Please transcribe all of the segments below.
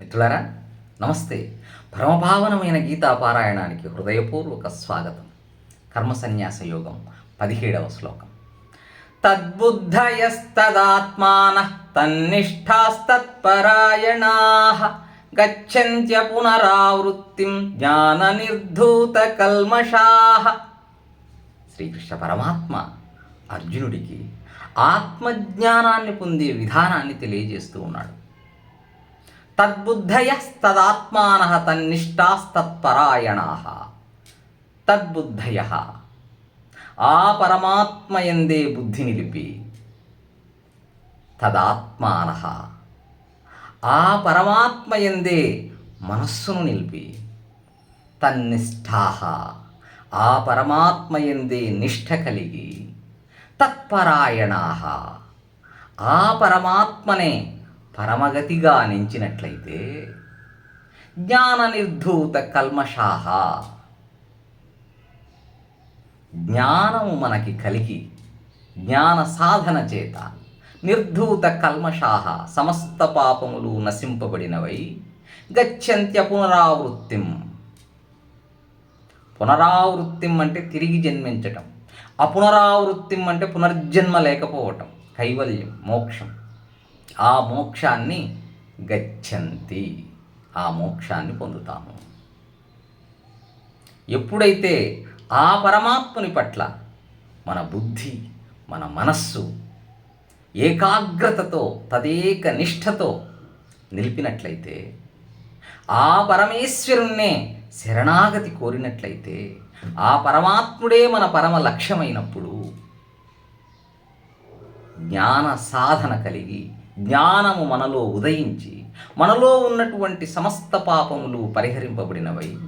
మిత్రులారా నమస్తే. పరమభావనమైన గీతా పారాయణానికి హృదయపూర్వక స్వాగతం. కర్మ సన్యాస యోగం పదిహేడవ శ్లోకం. తద్బుద్ధయస్తదాత్మాన తన్నిష్టాస్తత్పరాయణా గచ్చంత్య పునరావృత్తిం జ్ఞాన నిర్ధూత కల్మషా శ్రీకృష్ణ పరమాత్మ అర్జునుడికి ఆత్మజ్ఞానాన్ని పొందే విధానాన్ని తెలియజేస్తూ ఉన్నాడు. తద్బుద్ధయస్తదాత్మాన తన్నిష్టాస్తత్పరాయణ. తద్బుద్ధయ. ఆ పరమాత్మయందే బుద్ధి నిలిపి తదాత్మాన. ఆ పరమాత్మయందే మనస్సును నిలిపి తన్నిష్టా. ఆ పరమాత్మయందే నిష్ట కలిగి తత్పరాయణా. ఆ పరమాత్మనే పరమగతిగా నించినట్లయితే జ్ఞాన నిర్ధూత కల్మషాహ. జ్ఞానము మనకి కలిగి జ్ఞాన సాధన చేత నిర్ధూత కల్మషాహ సమస్త పాపములు నశింపబడినవై గచ్చంత్య పునరావృత్తిం. పునరావృత్తిం అంటే తిరిగి జన్మించటం. అపునరావృత్తిం అంటే పునర్జన్మ లేకపోవటం. కైవల్యం మోక్షం. ఆ మోక్షాన్ని గచ్చంతి. ఆ మోక్షాన్ని పొందుతాము. ఎప్పుడైతే ఆ పరమాత్ముని పట్ల మన బుద్ధి మన మనస్సు ఏకాగ్రతతో తదేక నిష్ఠతో నిలిపినట్లయితే ఆ పరమేశ్వరుణ్ణే శరణాగతి కోరినట్లయితే ఆ పరమాత్ముడే మన పరమ లక్ష్యమైనప్పుడు జ్ఞాన సాధన కలిగి జ్ఞానము మనలో ఉదయించి మనలో ఉన్నటువంటి సమస్త పాపములు పరిహరింపబడినవై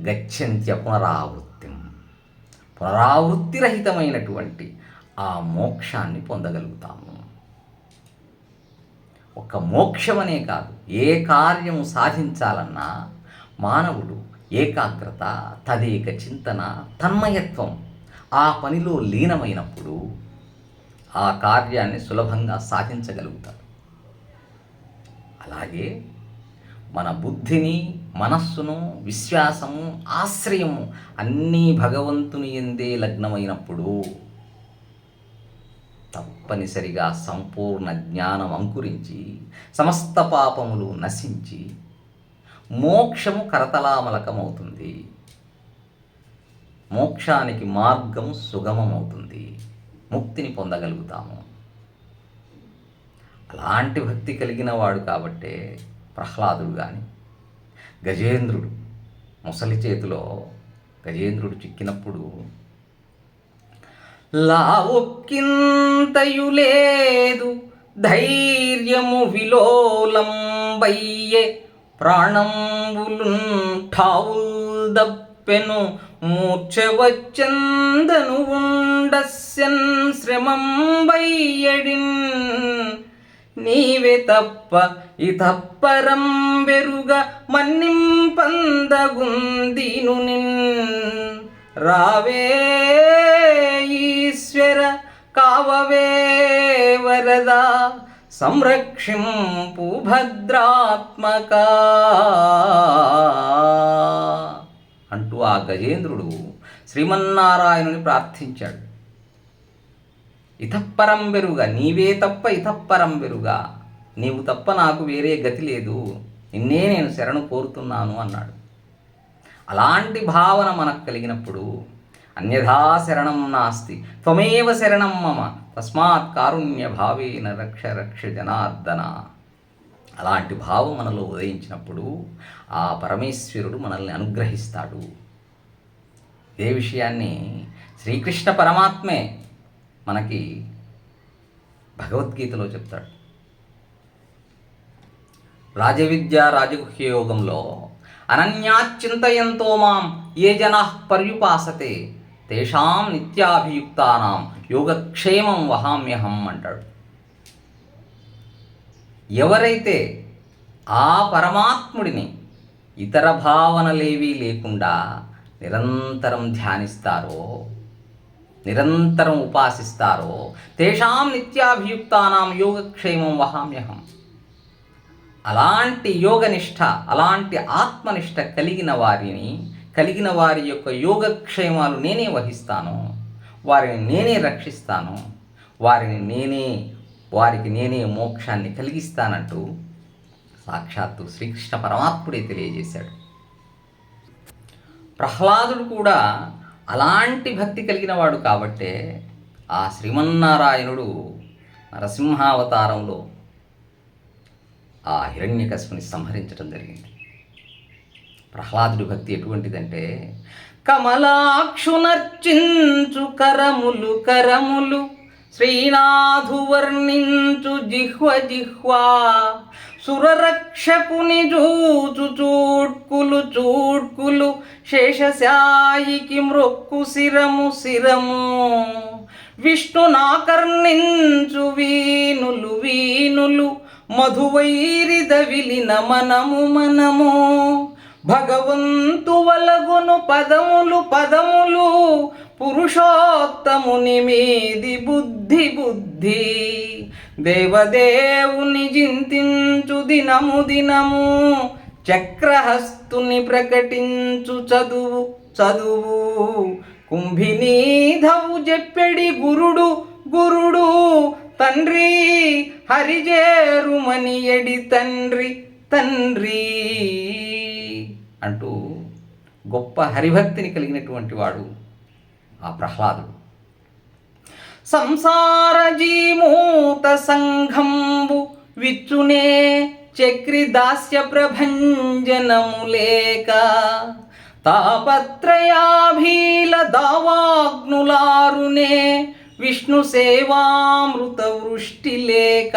గచ్చంత్య పునరావృత్తి. పునరావృత్తిరహితమైనటువంటి ఆ మోక్షాన్ని పొందగలుగుతాము. ఒక మోక్షమనే కాదు ఏ కార్యము సాధించాలన్నా మానవుడు ఏకాగ్రత తదేక చింతన తన్మయత్వం ఆ పనిలో లీనమైనప్పుడు ఆ కార్యాన్ని సులభంగా సాధించగలుగుతాడు అలాగే మన బుద్ధిని మనస్సును విశ్వాసము ఆశ్రయము అన్నీ భగవంతుని ఎందే లగ్నమైనప్పుడు తప్పనిసరిగా సంపూర్ణ జ్ఞానం అంకురించి సమస్త పాపములు నశించి మోక్షము కరతలామలకమవుతుంది. మోక్షానికి మార్గం సుగమమవుతుంది. ముక్తిని పొందగలుగుతాము. అలాంటి భక్తి కలిగిన వాడు కాబట్టే ప్రహ్లాదుడు కానీ గజేంద్రుడు ముసలి చేతిలో గజేంద్రుడు చిక్కినప్పుడు లావొక్కింతయు లేదు ధైర్యము విలోలం బయ్యే దబ్ ఠావుల్ దప్పెను మూర్ఛవచ్చందను ఉండస్యన్ శ్రమం బయ్యడిన్ నీవే తప్ప ఇతప్పరం బెరుగ మన్నింపందగుందిను నిన్. రావే ఈశ్వర కావవే వరదా సంరక్షింపు భద్రాత్మకా. అంటూ ఆ గజేంద్రుడు శ్రీమన్నారాయణుని ప్రార్థించాడు. ఇతప్పరం వెరుగా నీవే తప్ప ఇతప్పరం వెరుగా నీవు తప్ప నాకు వేరే గతి లేదు నిన్నే నేను శరణు కోరుతున్నాను అన్నాడు. అలాంటి భావన మనకు కలిగినప్పుడు అన్యథా శరణం నాస్తి త్వమేవ శరణం మమ తస్మాత్ కారుణ్య భావేన రక్ష రక్ష జనార్దన. అలాంటి భావం మనలో ఉదయించినప్పుడు ఆ పరమేశ్వరుడు మనల్ని అనుగ్రహిస్తాడు. ఇదే విషయాన్ని శ్రీకృష్ణ పరమాత్మే మనకి భగవద్గీతలో చెప్తాడు. రాజవిద్య రాజగుహ్యయోగంలో అనన్యాచింతయంతో మాం ఏ జనా పర్యుపాసతే తేషాం నిత్యాభియుక్తానాం యోగక్షేమం వహామ్యహం అంటాడు. ఎవరైతే ఆ పరమాత్ముడిని ఇతర భావనలేవీ లేకుండా నిరంతరం ధ్యానిస్తారో నిరంతరం ఉపాసిస్తారో తేషాం నిత్యాభియుక్తానాం యోగక్షేమం వహామ్యహం. అలాంటి యోగనిష్ట అలాంటి ఆత్మనిష్ట కలిగిన వారిని కలిగిన వారి యొక్క యోగక్షేమాలు నేనే వహిస్తాను వారిని నేనే రక్షిస్తాను వారిని నేనే వారికి నేనే మోక్షాన్ని కలిగిస్తానంటూ సాక్షాత్తు శ్రీకృష్ణ పరమాత్ముడే తెలియజేశాడు. ప్రహ్లాదుడు కూడా అలాంటి భక్తి కలిగిన వాడు కాబట్టే ఆ శ్రీమన్నారాయణుడు నరసింహావతారంలో ఆ హిరణ్యకశిపుని సంహరించడం జరిగింది. ప్రహ్లాదుడి భక్తి ఎటువంటిదంటే కమలాక్షునర్చించు కరములు కరములు శ్రీనాథు వర్ణించు జిహ్వ జిహ్వా సురరక్షకుని జూచు చూట్కులు చూట్కులు శేషశాయికి మ్రొక్కు శిరము శిరము విష్ణునాకర్ణించు వీనులు వీనులు మధువైరిద విలిన మనము మనము భగవంతు వలగును పదములు పదములు పురుషోత్తముని మీది బుద్ధి బుద్ధి. దేవదేవుని జింతించు దినము దినము చక్రహస్తుని ప్రకటించు చదువు చదువు. కుంభినీధవు చెప్పెడి గురుడు గురుడు తండ్రి హరిజేరుమని ఎడి తండ్రి తండ్రి. అంటూ గొప్ప హరిభక్తిని కలిగినటువంటి వాడు ఆ ప్రహ్లాదుడు. సంసార జీమూత సంఘంబు విచ్చునే చక్రి దాస్య ప్రభంజనము లేక తాపత్రయాభీల దావాగ్నులారునే విష్ణు సేవామృత వృష్టి లేక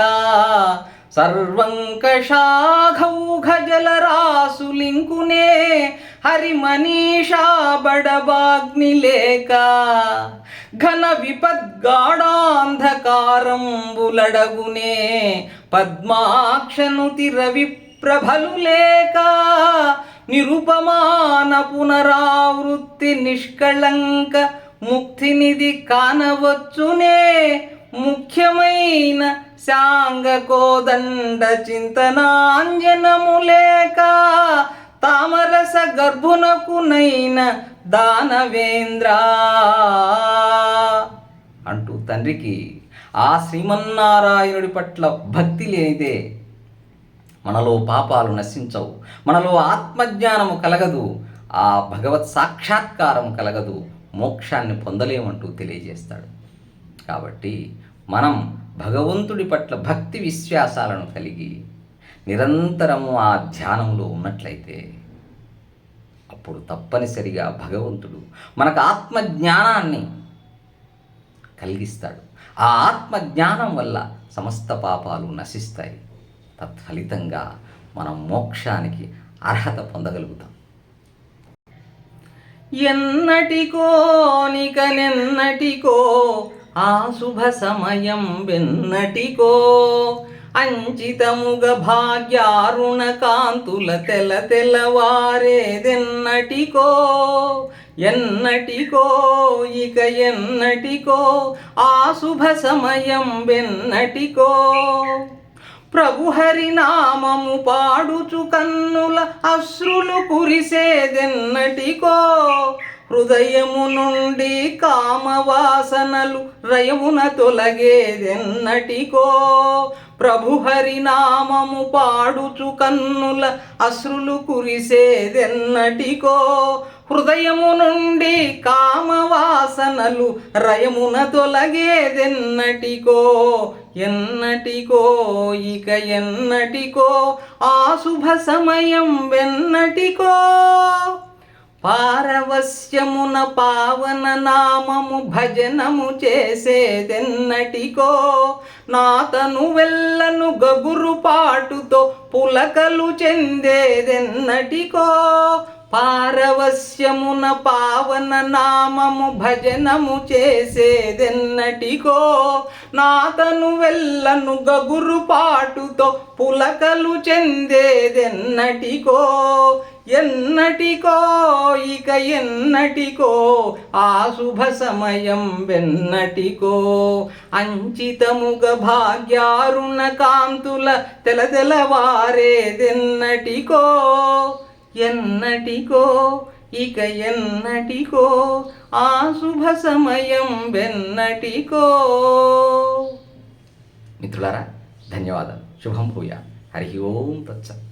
సర్వంకషాఘౌఘజలరాసులింకునే హరిమనీషా బడవాగ్ని లేక ఘన విపద్గాఢాంధకారంబులడగునే పద్మాక్షనుతి రవి ప్రభలు లేక నిరుపమాన పునరావృత్తి నిష్కళంక ముక్తినిది కానవచ్చునే ముఖ్యమైన శాంగ కోదండ చింతనాంజనము లేక తామరస గర్భునకునైన దానవేంద్ర. అంటూ తండ్రికి ఆ శ్రీమన్నారాయణుడి పట్ల భక్తి లేనిదే మనలో పాపాలు నశించవు మనలో ఆత్మజ్ఞానము కలగదు ఆ భగవత్ సాక్షాత్కారం కలగదు మోక్షాన్ని పొందలేమంటూ తెలియజేస్తాడు. కాబట్టి మనం భగవంతుడి పట్ల భక్తి విశ్వాసాలను కలిగి నిరంతరము ఆ ధ్యానంలో ఉన్నట్లయితే అప్పుడు తప్పనిసరిగా భగవంతుడు మనకు ఆత్మజ్ఞానాన్ని కలిగిస్తాడు. ఆ ఆత్మజ్ఞానం వల్ల సమస్త పాపాలు నశిస్తాయి. తత్ఫలితంగా మనం మోక్షానికి అర్హత పొందగలుగుతాం. ఎన్నటికో నికనెన్నటికో ఆ శుభ సమయం వెన్నటికో. అంచితముగ భాగ్యారుణ కాంతుల తెల తెల్లవారేదెన్నటికో ఎన్నటికో ఇక ఎన్నటికో ఆ శుభ సమయం వెన్నటికో. ప్రభు హరినామము పాడుచు కన్నుల అశ్రులు కురిసేదెన్నటికో హృదయము నుండి కామవాసనలు రయమున తొలగేదెన్నటికో. ప్రభు హరినామము పాడుచు కన్నుల అశ్రులు కురిసేదెన్నటికో. హృదయము నుండి కామవాసనలు రయమున తొలగేదెన్నటికో. ఎన్నటికో ఇక ఎన్నటికో. ఆ శుభ సమయం వెన్నటికో. పారవస్యమున పావన నామము భజనము చేసేదెన్నటికో నాతను వెళ్ళను గగురు పాటుతో పులకలు చెందేదెన్నటికో. పారవస్యమున పావన నామము భజనము చేసేదెన్నటికో నాతను వెళ్ళను గగురు పాటుతో పులకలు చెందేదెన్నటికో. ఎన్నటికో ఇక ఎన్నటికో ఆ శుభ సమయం వెన్నటికో. అంచితముగ భాగ్యారుణ కాంతుల తెలతెలవారేదెన్నటికో ఎన్నటికో ఇక ఎన్నటికో ఆ శుభ సమయం వెన్నటికో. మిత్రులారా ధన్యవాదాలు. శుభం భూయ హరి ఓం తత్సత్.